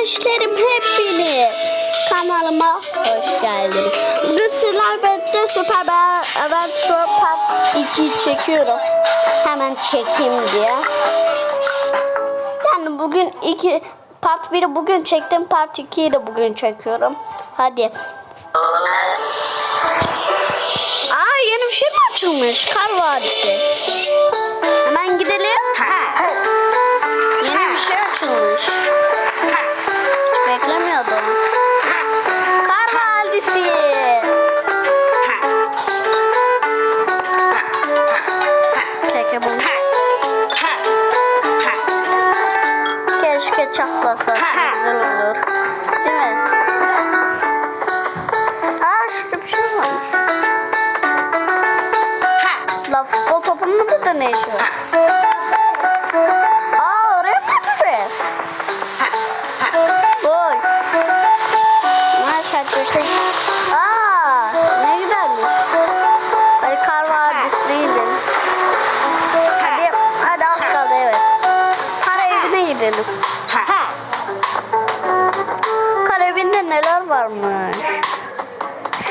kardeşlerim hepiniz kanalıma hoş geldiniz. Bugün sizler birlikte Süper şu part 2'yi çekiyorum. Hemen çekeyim diye. Yani bugün iki part 1'i bugün çektim part 2'yi de bugün çekiyorum. Hadi. Aa yeni bir şey mi açılmış? Kar Vadisi. Çatlasa. Güzel olur. Değil mi? Aa şurada bir şey var. La futbol topunun burada ne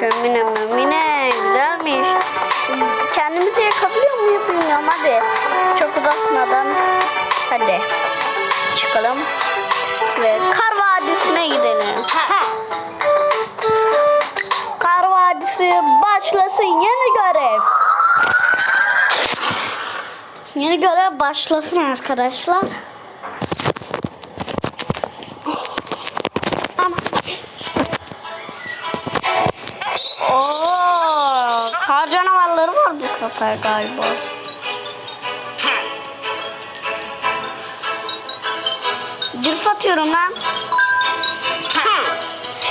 Şömine mömine güzelmiş. Kendimizi yakabiliyor muyuz bilmiyorum hadi. Çok uzatmadan hadi çıkalım ve Kar Vadisi'ne gidelim. Kar Vadisi başlasın yeni görev. Yeni görev başlasın arkadaşlar. Canavarları var bu sefer galiba. Drift atıyorum lan.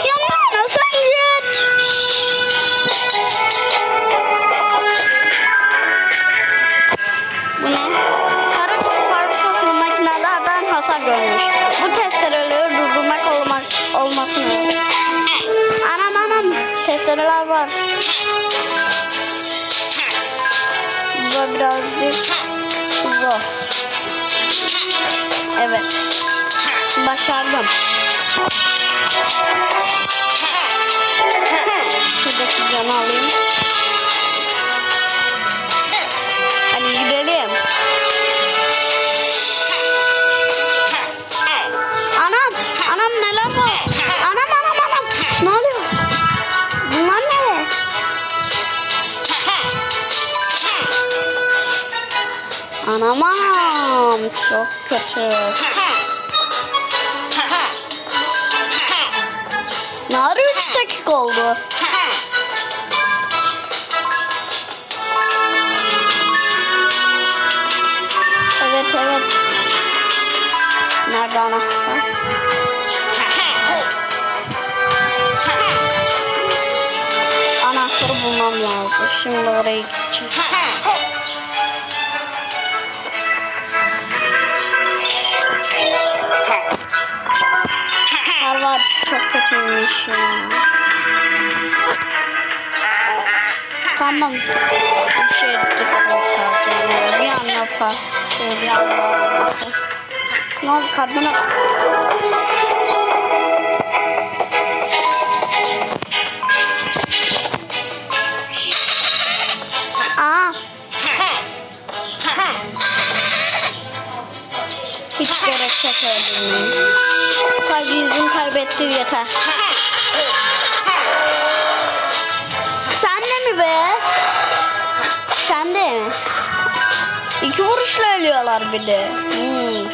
Yanına sen git. Bu ne? Karatis fabrikasının makinelerden hasar görmüş. Bu testereleri durdurmak olmak olmasını. Anam anam testereler var. Bu birazcık zor. Evet. Başardım. Şuradaki camı alayım. Anam. Çok kötü. Ne ara 3 dakika oldu? Evet, evet. Nerede anahtar? Anahtarı bulmam lazım. Şimdi oraya gideceğim. Vadisi çok kötüymüş ya. Tamam. Bir şey kurtaracağım. Bir anda fark. Şöyle bir anda. Ne oldu kadına? Aa. Hiç gerek yok öldürmeye. Sadece yüzünü kaybettiği yeter. Sen de mi be? Sen de mi? İki vuruşla ölüyorlar bir de. Hmm.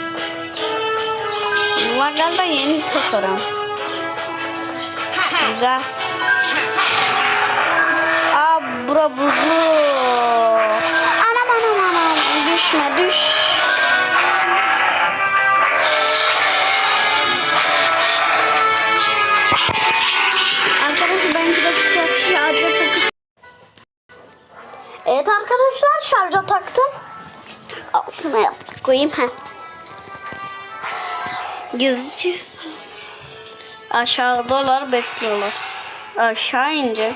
Bunlar galiba yeni tasarım. Güzel. Aa bura buzlu. koyayım. ha. Gizlice. Aşağıdalar bekliyorlar. Aşağı ince.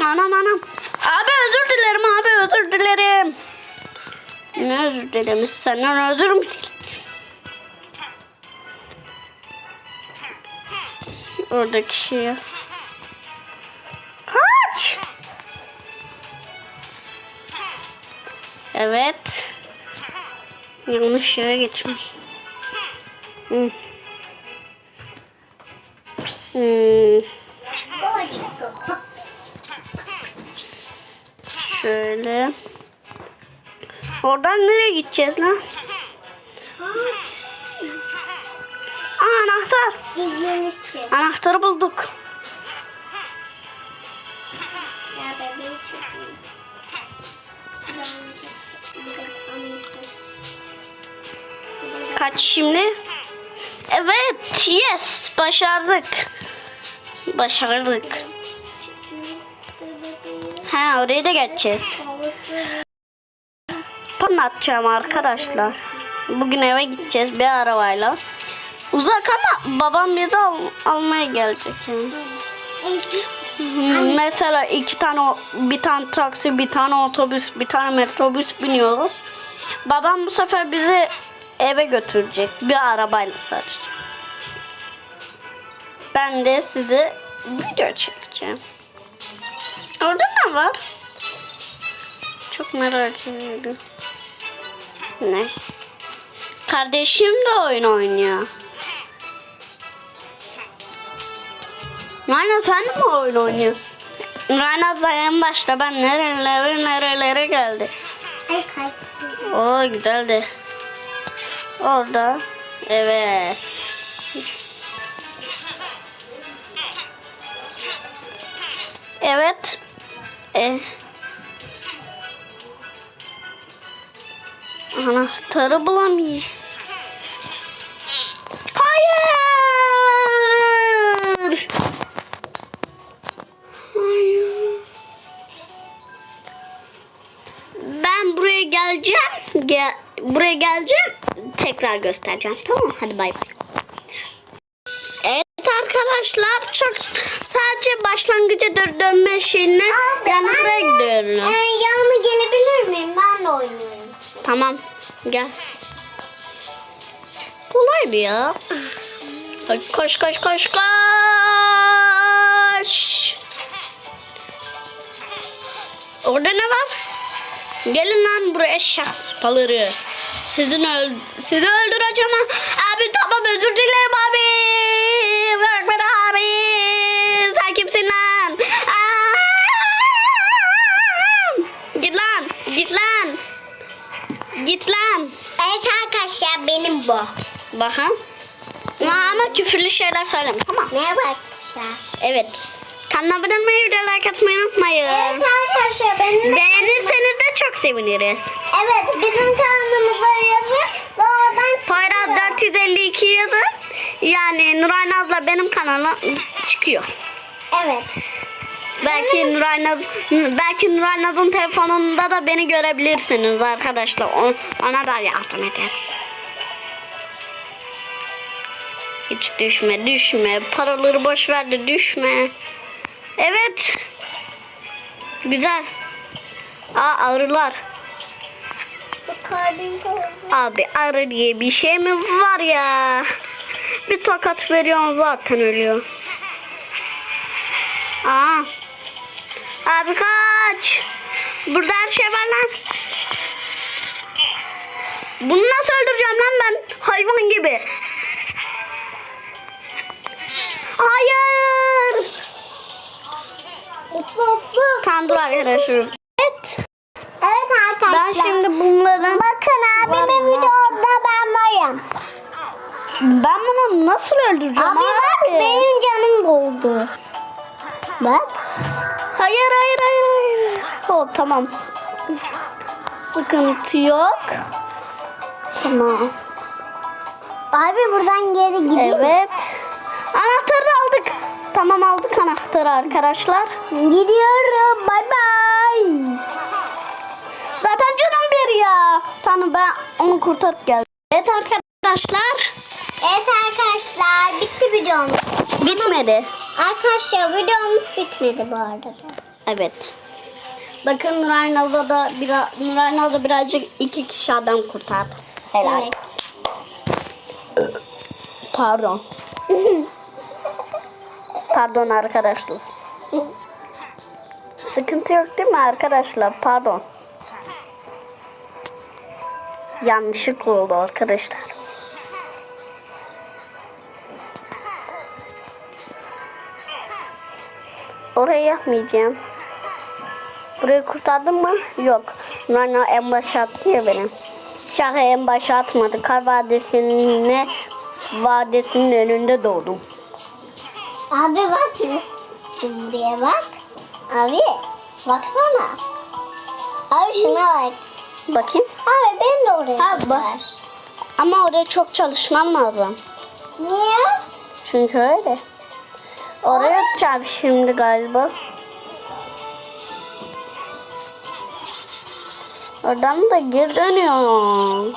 Anam anam. Abi özür dilerim abi özür dilerim. Ne özür dilerim senden özür mü dilerim? Oradaki şeye. Evet. Yanlış yere getirmiş. Hmm. Hmm. Şöyle. Oradan nereye gideceğiz lan? Aa, anahtar. Anahtarı bulduk. Kaç şimdi? Evet, yes, başardık. Başardık. Ha, oraya da geçeceğiz. Anlatacağım arkadaşlar. Bugün eve gideceğiz bir arabayla. Uzak ama babam bizi al- almaya gelecek yani. Mesela iki tane bir tane taksi, bir tane otobüs, bir tane metrobüs biniyoruz. Babam bu sefer bizi eve götürecek bir arabayla sadece. Ben de size video çekeceğim. Orada ne var? Çok merak ediyorum. Ne? Kardeşim de oyun oynuyor. Rana sen mi oyun oynuyorsun? Rana en başta ben nerelere nerelere geldi. Ay. Oo güzeldi. Orada. Evet. Evet. E. Anahtarı bulamıyor. Hayır. Hayır. Ben buraya geleceğim. Gel, buraya geleceğim. Tekrar göstereceğim. Tamam Hadi bay bay. Evet arkadaşlar çok sadece başlangıca dö- dönme şeyine yani buraya gidiyorum. Ee, yanıma gelebilir miyim? Ben de oynuyorum. Tamam gel. Kolaydı ya. Hadi koş koş koş koş. Orada ne var? Gelin lan buraya eşek sıpaları. Sizin öl sizi öldüreceğim. Abi tamam özür dilerim abi. Bırak beni abi. Sen kimsin lan? Aa! Git lan. Git lan. Git lan. Evet arkadaşlar benim bu. Bakın. Ama küfürlü şeyler söyleme tamam. Merhaba arkadaşlar. Evet. Kanala abone olmayı, like atmayı unutmayın. Evet arkadaşlar benim Beğenirseniz de çok seviniriz. Evet bizim kanalımıza yazın ve oradan çıkıyor. 452 yazın. Yani Nuray Naz'la benim kanalım çıkıyor. Evet. Belki Nuray Naz, belki Nuray Naz'ın telefonunda da beni görebilirsiniz arkadaşlar. Ona da yardım eder. Hiç düşme, düşme. Paraları boş ver de düşme. Evet. Güzel. Aa arılar. Abi arı diye bir şey mi var ya? Bir tokat veriyorsun zaten ölüyor. Aa. Abi kaç. Burada her şey var lan. Bunu nasıl öldüreceğim lan ben? Hayvan gibi. Hayır. Mutlu. Tamam dur arkadaşlar. Ben şimdi bunların... Bakın abimin videoda ben varım. Ben bunu nasıl öldüreceğim Abi bak abi? benim canım doldu. Bak. Hayır hayır hayır hayır. O tamam. Sıkıntı yok. Tamam. Abi buradan geri gideyim. Evet. Anahtarı da aldık. Tamam aldık anahtarı arkadaşlar. Gidiyorum. Bay bay. Zaten canım bir ya. Tamam ben onu kurtarıp geldim. Evet arkadaşlar. Evet arkadaşlar bitti videomuz. Bitmedi. Arkadaşlar videomuz bitmedi bu arada. Evet. Bakın Nuray Naz'a da, biraz, Nuray Naz'a birazcık iki kişi adam kurtardı. Helal. Evet. Pardon. Pardon arkadaşlar. Sıkıntı yok değil mi arkadaşlar? Pardon. Yanlışlık oldu arkadaşlar. Orayı yapmayacağım. Burayı kurtardın mı? Yok. Nana en başa attı ya benim. Şaka en başa atmadı. Kar Vadisi'ne vadisinin önünde doğdum. Abi bak nasıl buraya bak. Abi baksana. Abi şuna bak. Bakayım. Abi ben de oraya Abi bak. Ama oraya çok çalışmam lazım. Niye? Çünkü öyle. Oraya atacağım şimdi galiba. Oradan da geri dönüyor.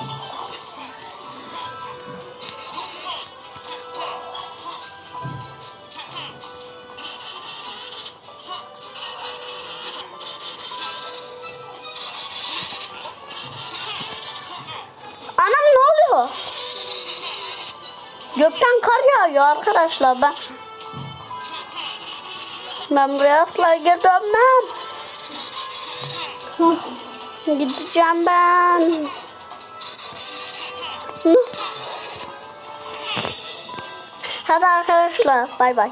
Yağıyor arkadaşlar ben. Ben buraya asla geri dönmem. Gideceğim ben. Hadi arkadaşlar bay bay.